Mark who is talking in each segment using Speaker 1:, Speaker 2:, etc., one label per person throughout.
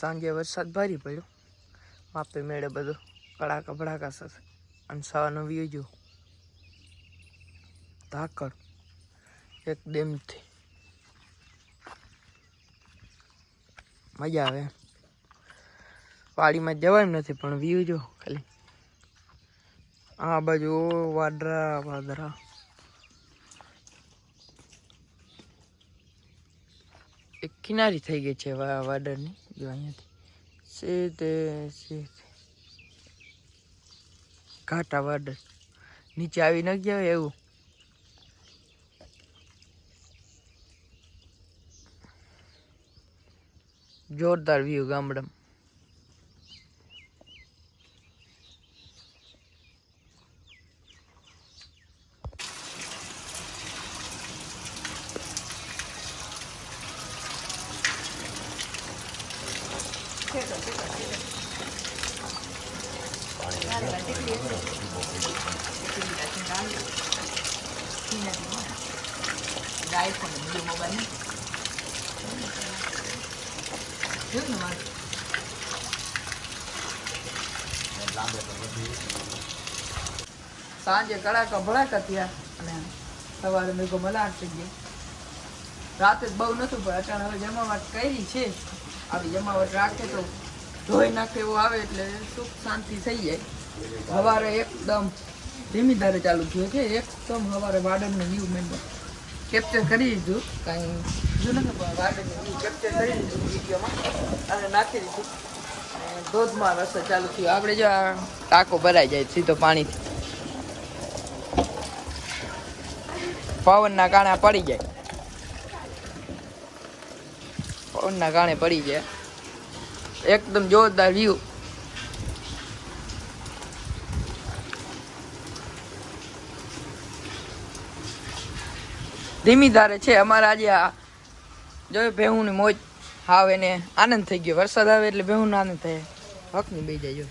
Speaker 1: સાંજે વરસાદ ભારી પડ્યો. માપે મેળે બધો કડાકા ભડાકા સાથે. અને સવારનો વ્યૂ જો ધાકડ. એકદમથી મજા આવે. વાડીમાં જવાય એમ નથી, પણ વ્યૂ જો ખાલી. આ બાજુ વાદરા વાદરા. એક કિનારી થઈ ગઈ છે વાદળની જો અહીંયાથી સીધે સીધે ઘાટા વાદળ નીચે આવી ન ગયા હોય એવું જોરદાર વ્યૂ ગામડામાં સાંજે કડાકા ભડાકા ત્યાં અને સવારે મેઘો મલાટ થઈ ગયો. રાતે બહુ નતું પણ અચાનક હવે જમાવટ કરી છે. આવી જમાવટ રાખે તો ધોઈ નાખે એવું આવે એટલે સુખ શાંતિ થઈ જાય. સવારે એકદમ ધીમી ધારે ચાલુ થયું છે, એકદમ સવારે વાડનનું વ્યૂ મેં કેપ્ચર કરી દીધું. કાંઈ જો ને પણ વાડનનું વ્યૂ કેપ્ચર કરી દીધું વિડીયોમાં. અને નાખી દીધું. ધોધમાં રસ્તો ચાલુ થયો. આપણે જો આ ટાંકો ભરાઈ જાય સીધો પાણીથી. પવનના કાણા પડી જાય. પવનના કારણે પડી છે એકદમ જોરદાર વ્યૂ ધીમી ધારે છે, અમારા આજે આ જોયું ભેહુંની મોજ હાવ એને આનંદ થઈ ગયો. વરસાદ આવે એટલે ભેહુંનો આનંદ થાય. હકની બે જાય જો.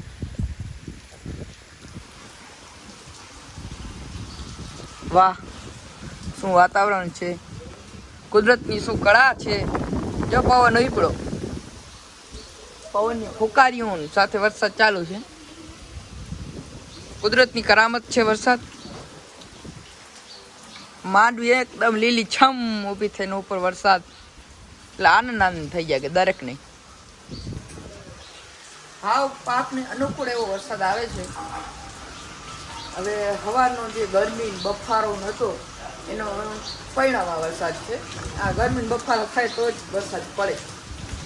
Speaker 1: વાહ, શું વાતાવરણ છે? કુદરતની શું કળા છે? જો પવન ઉપડો પવનની ફુકારીઓ સાથે વરસાદ ચાલુ છે. કુદરતની કરામત છે વરસાદ. માંડવી એકદમ લીલી છમ ઊભી થઈને ઉપર વરસાદ. એટલે આનંદ આનંદ થઈ જાય કે દરેક નહીં હાવ પાકને અનુકૂળ એવો વરસાદ આવે છે. હવે હવાનો જે ગરમી બફારો નહોતો એનો પરિણામ આ વરસાદ છે. આ ગરમી ને બફારો થાય તો જ વરસાદ પડે.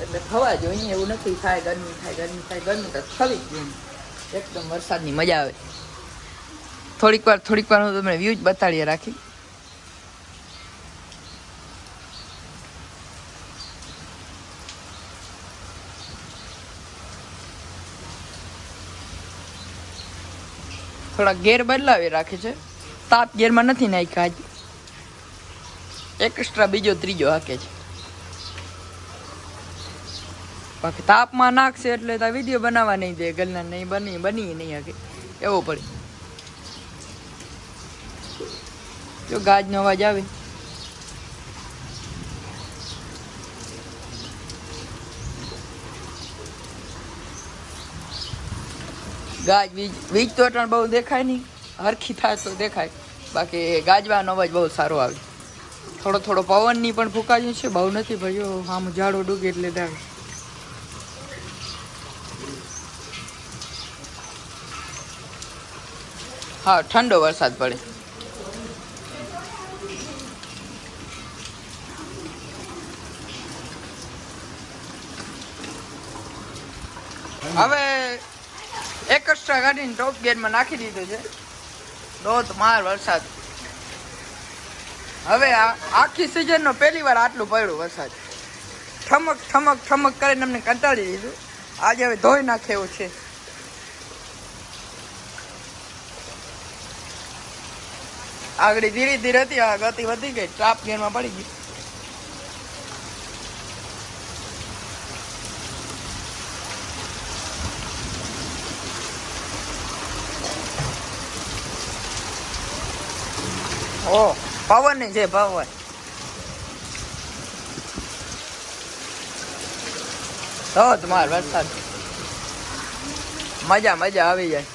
Speaker 1: એટલે થવા જોઈએ એવું નથી, થાય ગરમી થાય ગરમી થાય ગરમી, તો થવી જ જોઈએ એકદમ વરસાદની મજા આવે. થોડીક વાર થોડીક વાર હું તમને વ્યૂ જ બતાડીએ રાખી. થોડા ગેર બદલાવી રાખે છે. તાપ ગેરમાં નથી નાખ્યા આજ. એક્સ્ટ્રા બીજો ત્રીજો હાકે છે. બાકી તાપમાં નાખશે એટલે તો વીડિયો બનાવવા નહીં દે. ગલના નહીં બની બની નહીં હકે. એવો પડે. જો ગાજનો અવાજ આવે. ગાજ વીજ વીજ તો બહુ દેખાય નહીં. હરખી થાય તો દેખાય. બાકી ગાજવાનો અવાજ બહુ સારો આવે. થોડો થોડો પવનની પણ ફૂંકાયું છે, બહુ નથી ભાઈઓ આમ ઝાડો ડૂગે એટલે આવે હા, ઠંડો વરસાદ પડે. હવે એક્સ્ટ્રા ગાડીને ટોપ ગેરમાં નાખી દીધું છે. દોત માર વરસાદ. હવે આ આખી સિઝનનો પહેલી વાર આટલું પડ્યું વરસાદ. ઠમક ઠમક ઠમક કરીને અમને કંટાળી દીધું આજે હવે ધોઈ નાખે એવું છે. આગળ ધીરે ધીરે હતી આ ગતિ વધી ગઈ ટ્રાપ ગેરમાં પડી ગઈ. ઓ પવનની છે પવન તો તમાર વરસાદ. મજા મજા આવી જાય.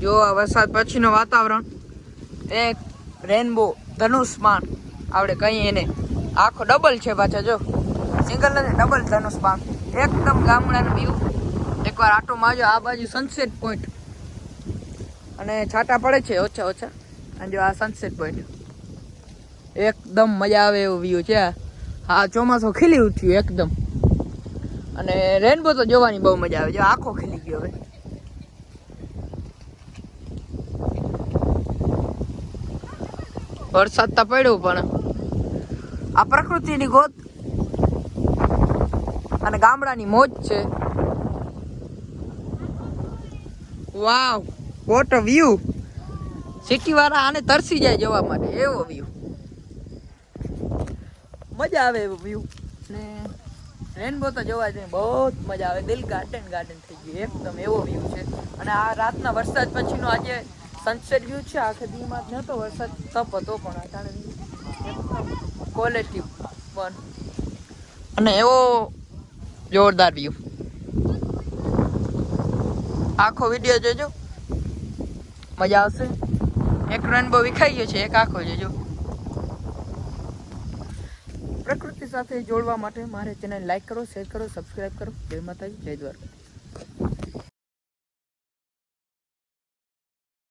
Speaker 1: જો આ વરસાદ પછીનું વાતાવરણ, એક રેનબો ધનુષમાન આપણે કહીએ એને. આખો ડબલ છે પાછા જો. સિંગલ નથી ડબલ ધનુષમાન એકદમ ગામડાનું વ્યૂ એકવાર આટો માજો, આ બાજુ સનસેટ પોઈન્ટ અને છાટા પડે છે, ઓછા ઓછા. અને જો આ સનસેટ પોઈન્ટ એકદમ મજા આવે એવું વ્યૂ છે. હા ચોમાસું ખીલી ઉઠ્યું એકદમ. અને રેનબો તો જોવાની બહુ મજા આવે. જો આખો ખીલી ગયો હવે. વરસાદ તો પડ્યો પણ આ પ્રકૃતિની ગોત અને ગામડાની મોજ છે. Wow what a view city વાળા આને તરસી જાય જોવા માટે, એવો વ્યૂ મજા આવે એવો વ્યૂ ને રેનબો તો જોવા જઈએ બહુ જ મજા આવે. દિલ ગાર્ડન ગાર્ડન થઈ ગયું, એકદમ એવો વ્યૂ છે. અને આ રાતના વરસાદ પછીનો આજે સનસેટ વ્યૂ છે. આખે દીમાં જ નહોતો વરસાદ, તપ હતો પણ અચાનક ક્વોલિટી પણ. અને એવો જોરદાર વ્યૂ આખો વીડિયો જોજો. મજા આવશે. એક રેનબો વિખાઈ ગયો છે, એક આખો જોજો. પ્રકૃતિ સાથે જોડવા માટે મારે ચેનલ લાઈક કરો શેર કરો સબસ્ક્રાઈબ કરો. જય માતાજી, જય દ્વારકા.